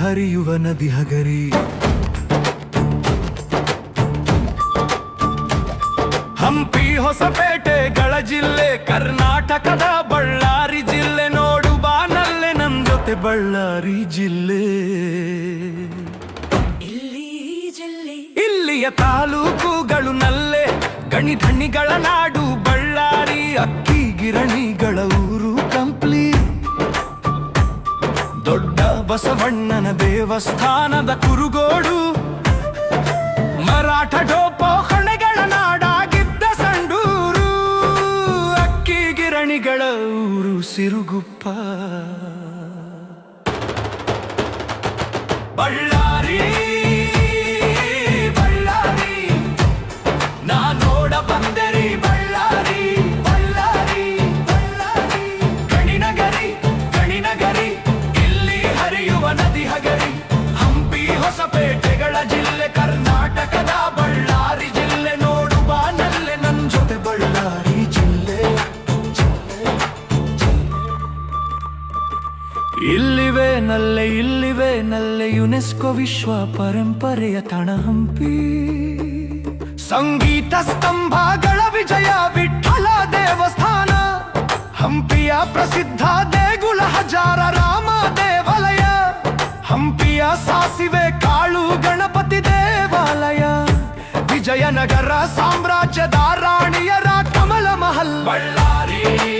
ಹರಿಯುವ ನದಿ ಹಗರಿ. ಹಂಪಿ ಹೊಸಪೇಟೆಗಳ ಜಿಲ್ಲೆ ಕರ್ನಾಟಕದ ಬಳ್ಳಾರಿ ಜಿಲ್ಲೆ ನೋಡು ಬಾನಲ್ಲೆ ನನ್ ಜೊತೆ ಬಳ್ಳಾರಿ ಜಿಲ್ಲೆ. ಇಲ್ಲಿ ಜಿಲ್ಲೆ ಇಲ್ಲಿಯ ತಾಲೂಕುಗಳು ನಲ್ಲೆ ಗಣಿಧಣಿಗಳ ನಾಡು ಬಳ್ಳಾರಿ ಅಕ್ಕಿ ಗಿರಣಿಗಳ ಊರು ಕಂಪ್ಲಿ ಬಸವಣ್ಣನ ದೇವಸ್ಥಾನದ ಕುರುಗೋಡು. ಮರಾಠ ಡೋಪೋ ಹೊಣೆಗಳ ನಾಡಾಗಿದ್ದ ಸಂಡೂರು. ಅಕ್ಕಿ ಗಿರಣಿಗಳ ಊರು ಸಿರುಗುಪ್ಪ. ಬಳ್ಳಾರಿ ಇಲ್ಲಿವೆ ನಲ್ಲೆ ಇಲ್ಲಿವೆ ನಲ್ಲೆ ಯುನೆಸ್ಕೋ ವಿಶ್ವ ಪರಂಪರೆಯ ತಾಣ ಹಂಪಿ ಸಂಗೀತ ಸ್ತಂಭಗಳ ವಿಜಯ, ವಿಠಲ ದೇವಸ್ಥಾನ. ಹಂಪಿಯ ಪ್ರಸಿದ್ಧ ದೇಗುಲ ಹಜಾರ ರಾಮ ದೇವಾಲಯ. ಹಂಪಿಯ ಸಾಸಿವೆ ಕಾಳು ಗಣಪತಿ ದೇವಾಲಯ. ವಿಜಯನಗರ ಸಾಮ್ರಾಜ್ಯದ ರಾಣಿಯರ ಕಮಲ ಮಹಲ್. ಬಳ್ಳಾರಿ.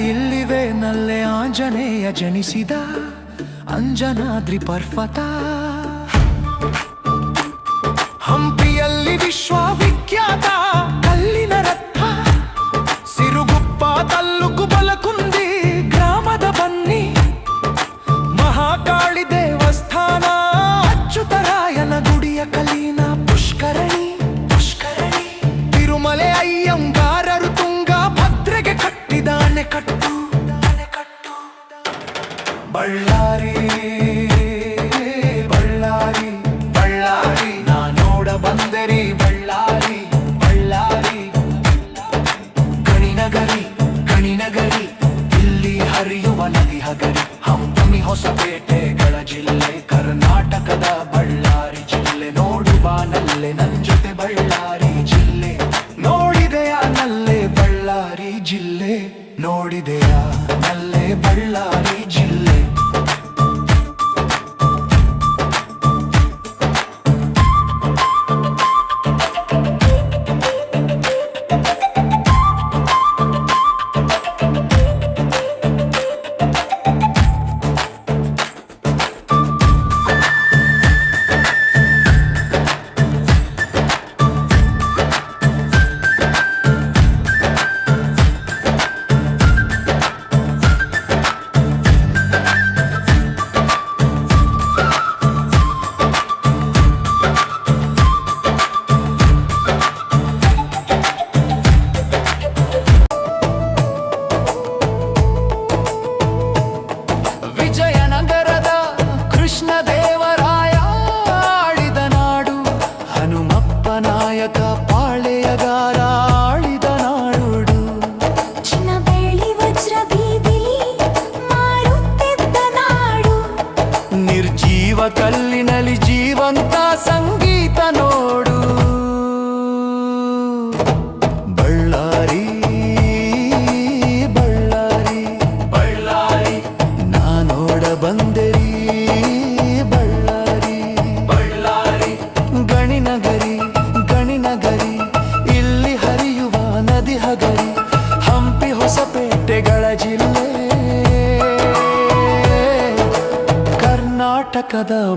ಇಲ್ಲಿವೆ ನಲ್ಲೆ ಆಂಜನೇಯ ಜನಿಸಿದ ಅಂಜನಾದ್ರಿ ಪರ್ವತ ಹಂಪಿಯಲ್ಲಿ ವಿಶ್ವವಿಖ್ಯಾತ ಹಂಪಿ ಹೊಸಪೇಟೆಗಳ ಜಿಲ್ಲೆ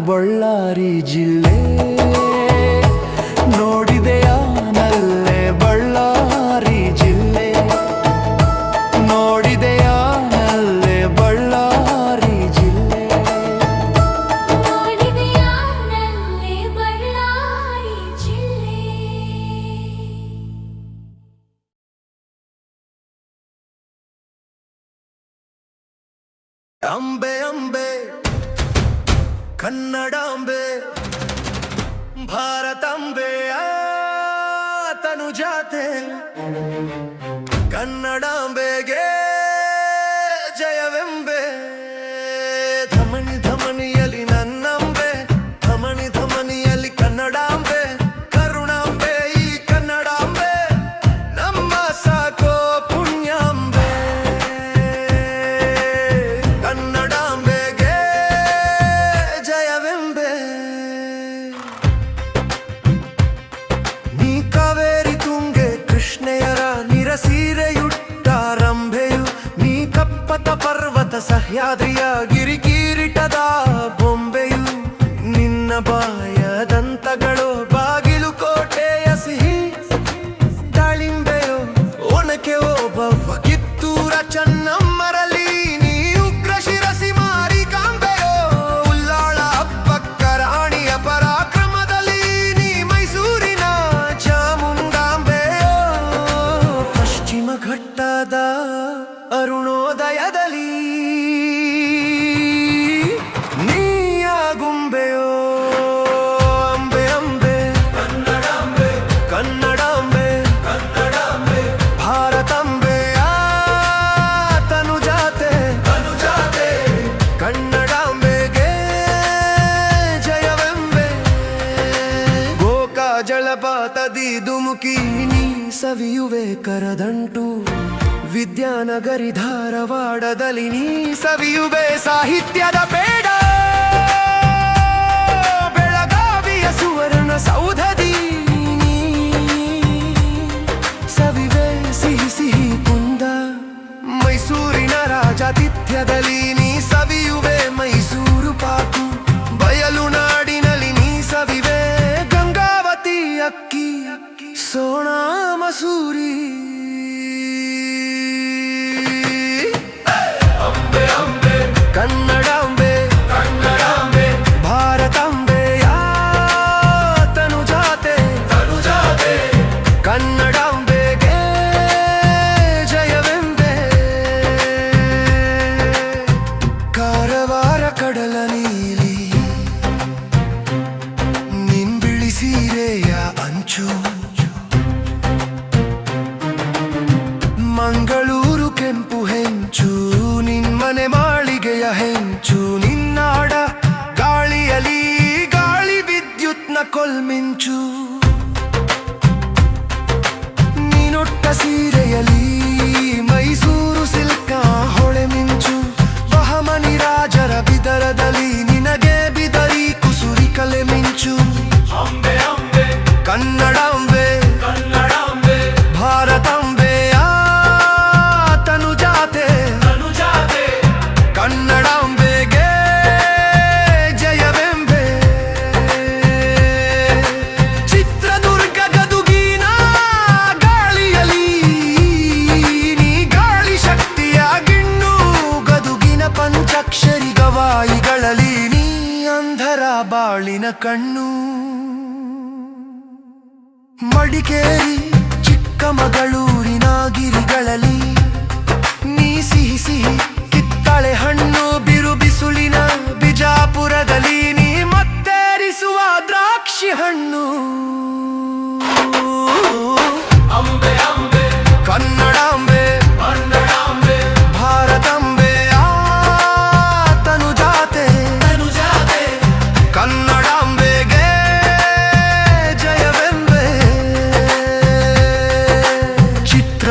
ಬೊಳ್ಳ जाते हैं कन्नडांबेगे ಬದುಕಿನಿ ಸವಿಯುವೆ ಕರದಂಟು. ವಿದ್ಯಾನಗರಿ ಧಾರವಾಡದಲ್ಲಿ ನೀ ಸವಿಯುವೆ ಸಾಹಿತ್ಯದ ಬೇಡ ಬೆಳಗಾವಿಯ ಸುವರ್ಣ ಸೌಧದಿ ಸವಿವೆ ಸಿಹಿ ಸಿಹಿ ಕುಂದ. ಮೈಸೂರಿನ ರಾಜಾತಿಥ್ಯದಲ್ಲಿ ਸੋਹਣਾ ਮਸੂਰੀ ಕಣ್ಣು. ಮಡಿಕೇರಿ ಚಿಕ್ಕಮಗಳೂರಿನ ಗಿರಿಗಳಲ್ಲಿ ನೀ ಸಿಹಿ ಸಿಹಿ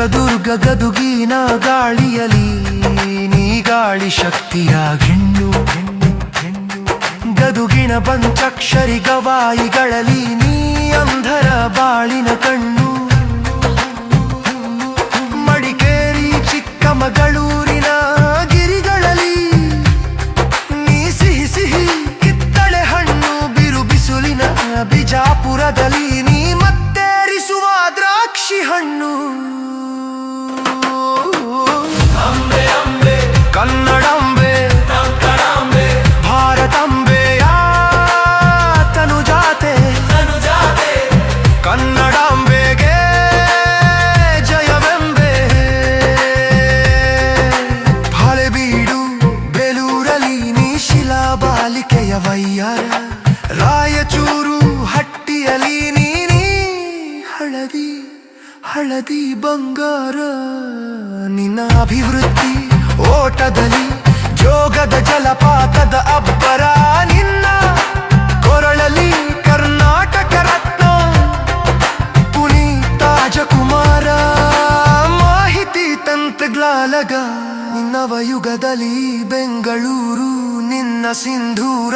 ಚಿತ್ರದುರ್ಗ ಗದುಗಿನ ಗಾಳಿಯಲಿ ನೀ ಗಾಳಿ ಶಕ್ತಿಯ ಗೆಣ್ಣು ಗದುಗಿನ ಪಂಚಾಕ್ಷರಿ ಗವಾಯಿಗಳಲ್ಲಿ, ನೀ ಅಂಧರ ಬಾಳಿನ ಕಣ್ಣು. ಮಡಿಕೇರಿ, ಚಿಕ್ಕಮಗಳೂರಿನ ಗಿರಿಗಳಲ್ಲಿ, ನೀ ಸಿಹಿ ಸಿಹಿ ಕಿತ್ತಳೆ ಹಣ್ಣು ಬಿರು ಬಿಸುಲಿನ ಬಿಜಾಪುರದಲ್ಲಿ, ನೀ ಮತ್ತೇರಿಸುವ ದ್ರಾಕ್ಷಿ ಹಣ್ಣು. ಕನ್ನಡಾಂಬೆ. ಭಾರತಾಂಬೆಯ ತನುಜಾತೆ ಕನ್ನಡಾಂಬೆಗೆ ಜಯವೆಂಬೆ. ಹಳೆಬೀಡು ಬೆಲೂರಲಿ ನೀ ಶಿಲಾ ಬಾಲಿಕೆಯ ವೈಯ್ಯಾರ ರಾಯಚೂರು ಹಟ್ಟಿಯಲಿ ನೀನಿ ಹಳದಿ ಹಳದಿ ಬಂಗಾರ. ನಿನ್ನ ಅಭಿವೃದ್ಧಿ ಓಟದಲ್ಲಿ ಜೋಗದ ಜಲಪಾತದ ಅಬ್ಬರ ನಿನ್ನ ಕೊರಳಲಿ ಕರ್ನಾಟಕ ರತ್ನ. ಪುನೀತ್ ರಾಜಕುಮಾರ, ಮಾಹಿತಿ ತಂತ್ರಗ್ಲಾಲಗ ನವಯುಗದಲ್ಲಿ ಯುಗದಲ್ಲಿ ಬೆಂಗಳೂರು ನಿನ್ನ ಸಿಂಧೂರ.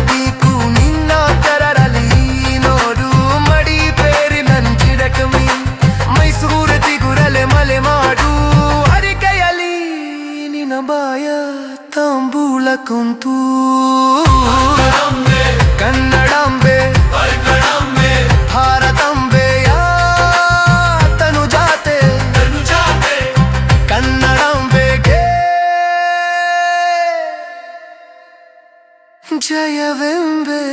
ಕುಂತು ಕನ್ನಡಾಂಬೆ ತನು ಜಾತೆ ಕನ್ನಡಾಂಬೆಗೆ ಜಯವೆಂಬೆ.